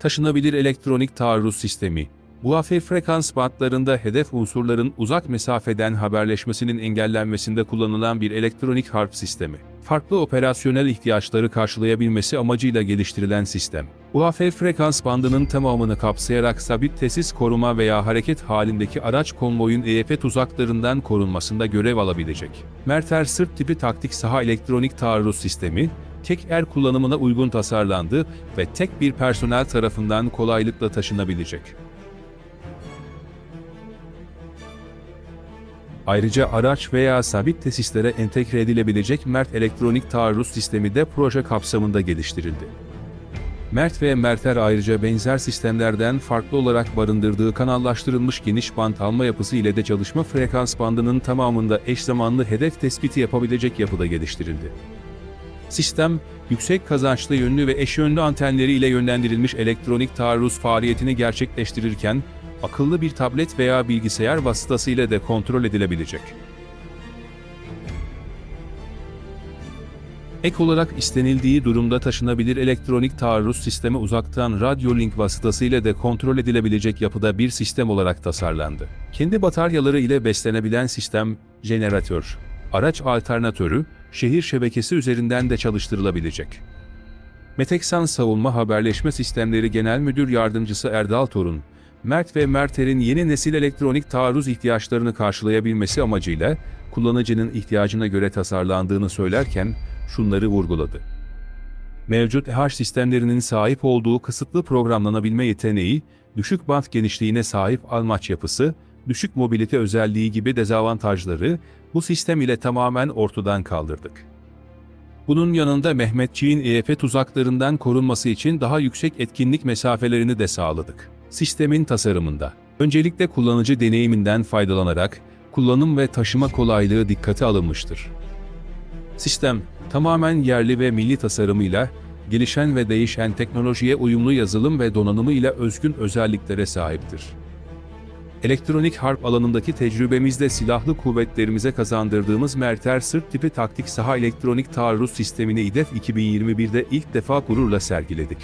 Taşınabilir elektronik taarruz sistemi. Hafif frekans bantlarında hedef unsurların uzak mesafeden haberleşmesinin engellenmesinde kullanılan bir elektronik harp sistemi. Farklı operasyonel ihtiyaçları karşılayabilmesi amacıyla geliştirilen sistem. UAF frekans bandının tamamını kapsayarak sabit tesis koruma veya hareket halindeki araç konvoyun EYP tuzaklarından korunmasında görev alabilecek. Merter sırt tipi taktik saha elektronik taarruz sistemi, tek er kullanımına uygun tasarlandı ve tek bir personel tarafından kolaylıkla taşınabilecek. Ayrıca araç veya sabit tesislere entegre edilebilecek MERT elektronik taarruz sistemi de proje kapsamında geliştirildi. MERT ve MERTER ayrıca benzer sistemlerden farklı olarak barındırdığı kanallaştırılmış geniş bant alma yapısı ile de çalışma frekans bandının tamamında eş zamanlı hedef tespiti yapabilecek yapıda geliştirildi. Sistem, yüksek kazançlı yönlü ve eş yönlü antenleri ile yönlendirilmiş elektronik taarruz faaliyetini gerçekleştirirken, akıllı bir tablet veya bilgisayar vasıtasıyla de kontrol edilebilecek. Ek olarak istenildiği durumda taşınabilir elektronik taarruz sistemi uzaktan radyo link vasıtasıyla de kontrol edilebilecek yapıda bir sistem olarak tasarlandı. Kendi bataryaları ile beslenebilen sistem, jeneratör, araç alternatörü, şehir şebekesi üzerinden de çalıştırılabilecek. Meteksan Savunma Haberleşme Sistemleri Genel Müdür Yardımcısı Erdal Torun, Mert ve Merter'in yeni nesil elektronik taarruz ihtiyaçlarını karşılayabilmesi amacıyla kullanıcının ihtiyacına göre tasarlandığını söylerken şunları vurguladı. Mevcut EH sistemlerinin sahip olduğu kısıtlı programlanabilme yeteneği, düşük bant genişliğine sahip almaç yapısı, düşük mobilite özelliği gibi dezavantajları bu sistem ile tamamen ortadan kaldırdık. Bunun yanında Mehmetçiğin EF tuzaklarından korunması için daha yüksek etkinlik mesafelerini de sağladık. Sistemin tasarımında, öncelikle kullanıcı deneyiminden faydalanarak, kullanım ve taşıma kolaylığı dikkate alınmıştır. Sistem, tamamen yerli ve milli tasarımıyla, gelişen ve değişen teknolojiye uyumlu yazılım ve donanımı ile özgün özelliklere sahiptir. Elektronik harp alanındaki tecrübemizle silahlı kuvvetlerimize kazandırdığımız Merter sırt tipi taktik saha elektronik taarruz sistemini İDEF 2021'de ilk defa gururla sergiledik.